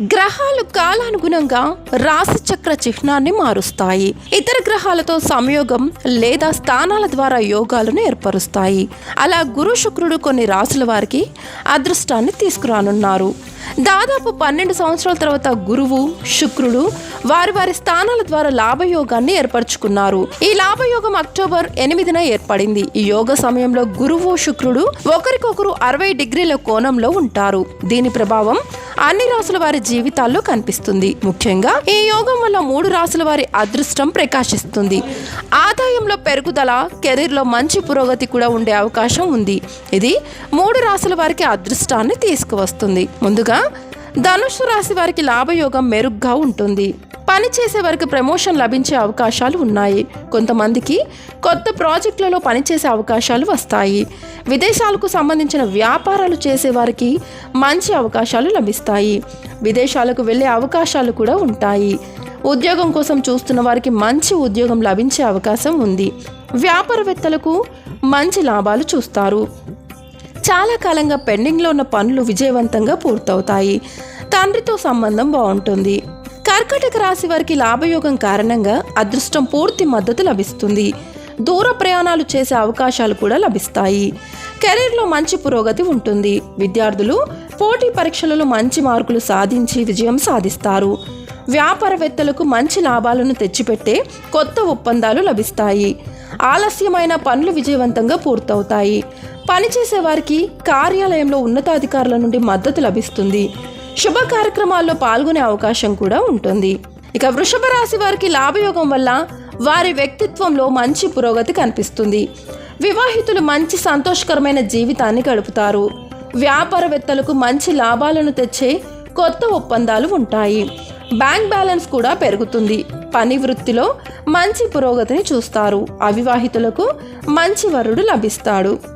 గ్రహాలు కాలానుగుణంగా రాశి చక్ర చిహ్నాన్ని మారుస్తాయి. ఇతర గ్రహాలతో సంయోగం లేదా స్థానాల ద్వారా యోగాలను ఏర్పరుస్తాయి. అలా గురు శుక్రుడు కొన్ని రాశుల వారికి అదృష్టాన్ని తీసుకురానున్నారు. దాదాపు పన్నెండు సంవత్సరాల తర్వాత గురువు శుక్రుడు వారి వారి స్థానాల ద్వారా లాభయోగాన్ని ఏర్పరచుకున్నారు. ఈ లాభయోగం అక్టోబర్ ఎనిమిదిన ఏర్పడింది. ఈ యోగ సమయంలో గురువు శుక్రుడు ఒకరికొకరు అరవై డిగ్రీల కోణంలో ఉంటారు. దీని ప్రభావం అన్ని రాసుల వారి జీవితాల్లో కనిపిస్తుంది. ముఖ్యంగా ఈ యోగం వల్ల మూడు రాసుల వారి అదృష్టం ప్రకాశిస్తుంది. ఆదాయంలో పెరుగుదల కెరీర్లో మంచి పురోగతి కూడా ఉండే అవకాశం ఉంది. ఇది మూడు రాసుల వారికి అదృష్టాన్ని తీసుకువస్తుంది. ముందుగా ధనుసు రాశి వారికి లాభయోగం మెరుగ్గా ఉంటుంది. పని చేసే వారికి ప్రమోషన్ లభించే అవకాశాలు ఉన్నాయి. కొంతమందికి కొత్త ప్రాజెక్టులలో పనిచేసే అవకాశాలు వస్తాయి. విదేశాలకు సంబంధించిన వ్యాపారాలు చేసే వారికి మంచి అవకాశాలు లభిస్తాయి. విదేశాలకు వెళ్ళే అవకాశాలు కూడా ఉంటాయి. ఉద్యోగం కోసం చూస్తున్న వారికి మంచి ఉద్యోగం లభించే అవకాశం ఉంది. వ్యాపారవేత్తలకు మంచి లాభాలు చూస్తారు. చాలా కాలంగా పెండింగ్లో ఉన్న పనులు విజయవంతంగా పూర్తవుతాయి. తండ్రితో సంబంధం బాగుంటుంది. కర్కటక రాశి వారికి లాభయోగం కారణంగా అదృష్టం పూర్తి మద్దతు లభిస్తుంది. దూర ప్రయాణాలు చేసే అవకాశాలు కూడా లభిస్తాయి. కెరీర్లో మంచి పురోగతి ఉంటుంది. విద్యార్థులు పోటీ పరీక్షలలో మంచి మార్కులు సాధించి విజయం సాధిస్తారు. వ్యాపారవేత్తలకు మంచి లాభాలను తెచ్చిపెట్టే కొత్త ఒప్పందాలు లభిస్తాయి. ఆలస్యమైన పనులు విజయవంతంగా పూర్తవుతాయి. పనిచేసే వారికి కార్యాలయంలో ఉన్నతాధికారుల నుండి మద్దతు లభిస్తుంది. శుభ కార్యక్రమాల్లో పాల్గొనే అవకాశం కూడా ఉంటుంది. ఇక వృషభ రాశి వారికి లాభయోగం వల్ల వారి వ్యక్తిత్వంలో మంచి పురోగతి కనిపిస్తుంది. వివాహితులు మంచి సంతోషకరమైన జీవితాన్ని గడుపుతారు. వ్యాపారవేత్తలకు మంచి లాభాలను తెచ్చే కొత్త ఒప్పందాలు ఉంటాయి. బ్యాంక్ బ్యాలెన్స్ కూడా పెరుగుతుంది. పని వృత్తిలో మంచి పురోగతిని చూస్తారు. అవివాహితులకు మంచి వరుడు లభిస్తాడు.